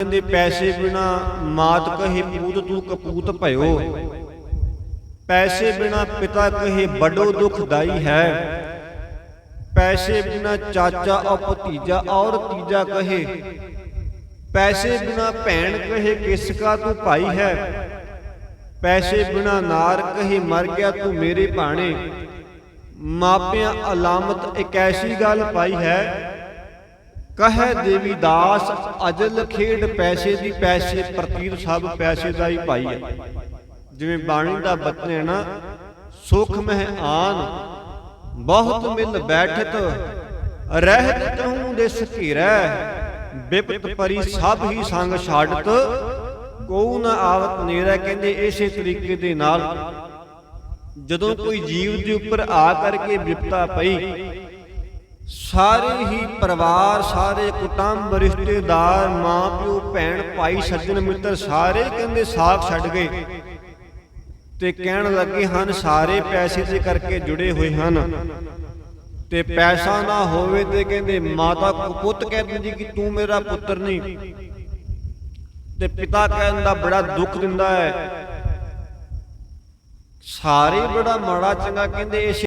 ਕਹਿੰਦੇ ਪੈਸੇ ਬਿਨਾ ਮਾਤ ਕਹੇ ਪੂਤ, ਤੂੰ ਕਪੂਤ ਭਇਓ। ਪੈਸੇ ਬਿਨਾ ਪਿਤਾ ਕਹੇ ਬੜੋ ਦੁਖਦਾਈ ਹੈ। ਪੈਸੇ ਬਿਨਾ ਚਾਚਾ ਔ ਭਤੀਜਾ ਔਰ ਤੀਜਾ ਕਹੇ। ਪੈਸੇ ਬਿਨਾ ਭੈਣ ਕਹੇ ਕਿਸ ਕਾ ਤੂੰ ਭਾਈ ਹੈ। ਪੈਸੇ ਬਿਨਾ ਨਾਰ ਕਹੇ ਮਰ ਗਿਆ ਤੂੰ ਮੇਰੇ ਭਾਣੇ। ਮਾਪਿਆਂ ਅਲਾਮਤ ਇੱਕ ਐਸੀ ਗੱਲ ਪਾਈ ਹੈ ਕਹੈ ਦੇਵੀ ਦਾਸ, ਅਜਲ ਖੇਡ ਪੈਸੇ ਦੀ ਪੈਸੇ, ਪ੍ਰਤੀਤ ਸਭ ਪੈਸੇ ਦਾ ਹੀ ਭਾਈ ਹੈ। ਜਿਵੇਂ ਬਾਣੀ ਦਾ ਬਚਨ ਹੈ ਨਾ, ਸੁਖ ਮਹਿ ਆਨ, ਬਹੁਤ ਮਿਲ ਬੈਠਤ, ਰਹਿਤ ਤਹੂੰ ਦੇ ਸਕੀਰੈ ਬਿਪਤ ਪਰੀ ਸਭ ਹੀ ਸੰਗ ਛਾੜਤ ਕੋ ਨ ਆਵਤ ਨੇਰਾ, ਕਹਿੰਦੇ ਇਸੇ ਤਰੀਕੇ ਦੇ ਨਾਲ। ਜਦੋਂ ਕੋਈ ਜੀਵ ਦੇ ਉੱਪਰ ਆ ਕਰਕੇ ਵਿਪਤਾ ਪਈ ਸਾਰੇ ਹੀ ਪਰਿਵਾਰ, ਸਾਰੇ ਕੁਟੰਬ, ਰਿਸ਼ਤੇਦਾਰ, ਮਾਂ ਪਿਓ, ਭੈਣ, ਭਾਈ, ਸੱਜਣ, ਮਿੱਤਰ ਸਾਰੇ ਕਹਿੰਦੇ ਸਾਥ ਛੱਡ ਗਏ ਤੇ ਕਹਿਣ ਲੱਗੇ ਹਨ, ਸਾਰੇ ਪੈਸੇ ਦੇ ਕਰਕੇ ਜੁੜੇ ਹੋਏ ਹਨ। ਤੇ ਪੈਸਾ ਨਾ ਹੋਵੇ ਤੇ ਕਹਿੰਦੇ, ਮਾਤਾ ਕੋ ਪੁੱਤ ਕਹਿ ਦਿੰਦੀ ਕਿ ਤੂੰ ਮੇਰਾ ਪੁੱਤਰ ਨਹੀਂ। ਤੇ ਪਿਤਾ ਕਹਿਣ ਦਾ ਬੜਾ ਦੁੱਖ ਦਿੰਦਾ ਹੈ। ਸਾਰੇ ਬੜਾ ਮਾੜਾ ਚੰਗਾ ਕਹਿੰਦੇ ਇਸ